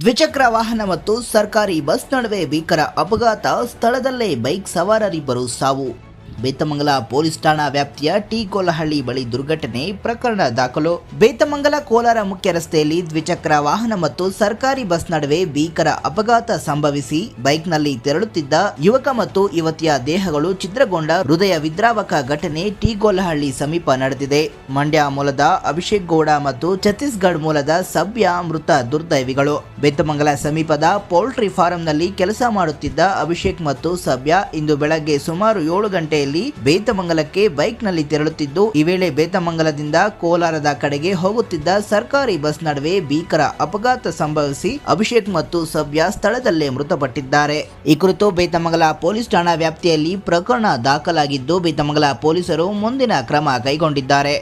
ದ್ವಿಚಕ್ರ ವಾಹನ ಮತ್ತು ಸರ್ಕಾರಿ ಬಸ್ ನಡುವೆ ಭೀಕರ ಅಪಘಾತ ಸ್ಥಳದಲ್ಲೇ ಬೈಕ್ ಸವಾರರಿಬ್ಬರು ಸಾವು. ಬೇತಮಂಗಲ ಪೊಲೀಸ್ ಠಾಣಾ ವ್ಯಾಪ್ತಿಯ ಟಿ ಕೋಲಹಳ್ಳಿ ಬಳಿ ದುರ್ಘಟನೆ ಪ್ರಕರಣ ದಾಖಲು. ಬೇತಮಂಗಲ ಕೋಲಾರ ಮುಖ್ಯ ರಸ್ತೆಯಲ್ಲಿ ದ್ವಿಚಕ್ರ ವಾಹನ ಮತ್ತು ಸರ್ಕಾರಿ ಬಸ್ ನಡುವೆ ಭೀಕರ ಅಪಘಾತ ಸಂಭವಿಸಿ ಬೈಕ್ನಲ್ಲಿ ತೆರಳುತ್ತಿದ್ದ ಯುವಕ ಮತ್ತು ಯುವತಿಯ ದೇಹಗಳು ಛಿದ್ರಗೊಂಡ ಹೃದಯ ವಿದ್ರಾವಕ ಘಟನೆ ಟಿ ಕೋಲಹಳ್ಳಿ ಸಮೀಪ ನಡೆದಿದೆ. ಮಂಡ್ಯ ಮೂಲದ ಅಭಿಷೇಕ್ ಗೌಡ ಮತ್ತು ಛತ್ತೀಸ್ಗಢ ಮೂಲದ ಸಭ್ಯ ಮೃತ ದುರ್ದೈವಿಗಳು. ಬೇತಮಂಗಲ ಸಮೀಪದ ಪೌಲ್ಟ್ರಿ ಫಾರಂನಲ್ಲಿ ಕೆಲಸ ಮಾಡುತ್ತಿದ್ದ ಅಭಿಷೇಕ್ ಮತ್ತು ಸಭ್ಯ ಇಂದು ಬೆಳಗ್ಗೆ ಸುಮಾರು ಏಳು ಗಂಟೆಯಲ್ಲಿ ಬೇತಮಂಗಲಕ್ಕೆ ಬೈಕ್ನಲ್ಲಿ ತೆರಳುತ್ತಿದ್ದು, ಈ ವೇಳೆ ಬೇತಮಂಗಲದಿಂದ ಕೋಲಾರದ ಕಡೆಗೆ ಹೋಗುತ್ತಿದ್ದ ಸರ್ಕಾರಿ ಬಸ್ ನಡುವೆ ಭೀಕರ ಅಪಘಾತ ಸಂಭವಿಸಿ ಅಭಿಷೇಕ್ ಮತ್ತು ಸಭ್ಯ ಸ್ಥಳದಲ್ಲೇ ಮೃತಪಟ್ಟಿದ್ದಾರೆ. ಈ ಕುರಿತು ಬೇತಮಂಗಲ ಪೊಲೀಸ್ ಠಾಣಾ ವ್ಯಾಪ್ತಿಯಲ್ಲಿ ಪ್ರಕರಣ ದಾಖಲಾಗಿದ್ದು, ಬೇತಮಂಗಲ ಪೊಲೀಸರು ಮುಂದಿನ ಕ್ರಮ ಕೈಗೊಂಡಿದ್ದಾರೆ.